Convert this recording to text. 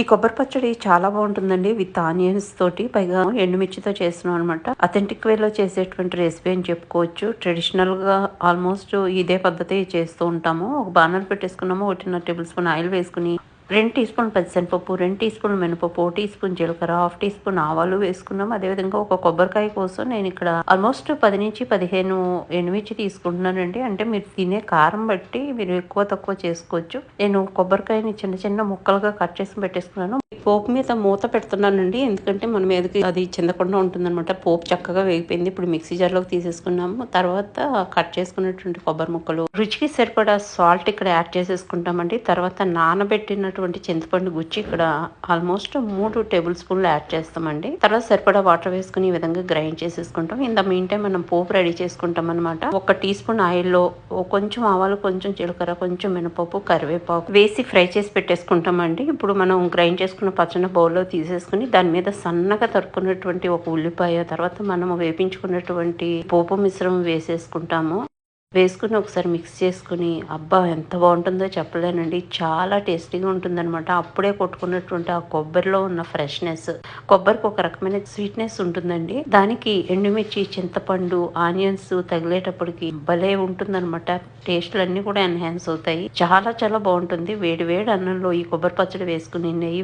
ఈ కొబ్బరి పచ్చడి చాలా బాగుంటుందండి విత్ ఆనియన్స్ తోటి. పైగా ఎండుమిర్చితో చేస్తున్నాం అనమాట అథెంటిక్ వేలో చేసేటువంటి రెసిపీ అని చెప్పుకోవచ్చు. ట్రెడిషనల్గా ఆల్మోస్ట్ ఇదే పద్ధతి చేస్తూ ఉంటాము. ఒక బాణాలు పెట్టేసుకున్నాము. ఒకటిన్నర టేబుల్ స్పూన్ ఆయిల్ వేసుకుని రెండు టీ స్పూన్ పచ్చిశనపప్పు రెండు టీ స్పూన్ మినపప్పు టీ స్పూన్ జీలకర్ర హాఫ్ టీ స్పూన్ ఆవాలు వేసుకున్నాం. అదేవిధంగా ఒక కొబ్బరికాయ కోసం నేను ఇక్కడ ఆల్మోస్ట్ పది నుంచి పదిహేను ఎనిమిది తీసుకుంటున్నానండి. అంటే మీరు తినే కారం బట్టి మీరు ఎక్కువ తక్కువ చేసుకోవచ్చు. నేను కొబ్బరికాయని చిన్న చిన్న ముక్కలుగా కట్ చేసి పెట్టేసుకున్నాను. పోపు మీద మూత పెడుతున్నానండి. ఎందుకంటే మన మీదకి అది చెందకుండా ఉంటుందన్నమాట. పోపు చక్కగా వేగిపోయింది. ఇప్పుడు మిక్సీ జార్లోకి తీసేసుకున్నాము. తర్వాత కట్ చేసుకున్నటువంటి కొబ్బరి ముక్కలు. రుచికి సరిపడా సాల్ట్ ఇక్కడ యాడ్ చేసేసుకుంటామండి. తర్వాత నానబెట్టినటువంటి చింతపండు గుచ్చి ఇక్కడ ఆల్మోస్ట్ మూడు టేబుల్ స్పూన్లు యాడ్ చేస్తామండి. తర్వాత సరిపడా వాటర్ వేసుకుని ఈ విధంగా గ్రైండ్ చేసేసుకుంటాం. ఇంత మీన్ టైం మనం పోపు రెడీ చేసుకుంటాం అనమాట ఒక టీ స్పూన్ ఆయిల్లో కొంచెం ఆవాలు కొంచెం జీలకర్ర కొంచెం మినపప్పు కరివేపాకు వేసి ఫ్రై చేసి పెట్టేసుకుంటామండి. ఇప్పుడు మనం గ్రైండ్ చేసుకున్న పచ్చని బౌల్లో తీసేసుకుని దాని మీద సన్నగా తరుక్కున్నటువంటి ఒక ఉల్లిపాయ తర్వాత మనం వేపించుకున్నటువంటి పోపు మిశ్రమం వేసేసుకుంటాము. వేసుకుని ఒకసారి మిక్స్ చేసుకుని అబ్బా ఎంత బాగుంటుందో చెప్పలేనండి. చాలా టేస్టీగా ఉంటుందన్నమాట. అప్పుడే కొట్టుకున్నటువంటి ఆ కొబ్బరిలో ఉన్న ఫ్రెష్నెస్. కొబ్బరికి ఒక రకమైన స్వీట్నెస్ ఉంటుందండి. దానికి ఎండుమిర్చి చింతపండు ఆనియన్స్ తగిలేటప్పటికి భలే ఉంటుందన్నమాట. టేస్ట్లన్నీ అన్ని కూడా ఎన్హాన్స్ అవుతాయి. చాలా చాలా బాగుంటుంది. వేడి వేడి అన్నంలో ఈ కొబ్బరి పచ్చడి వేసుకుని నెయ్యి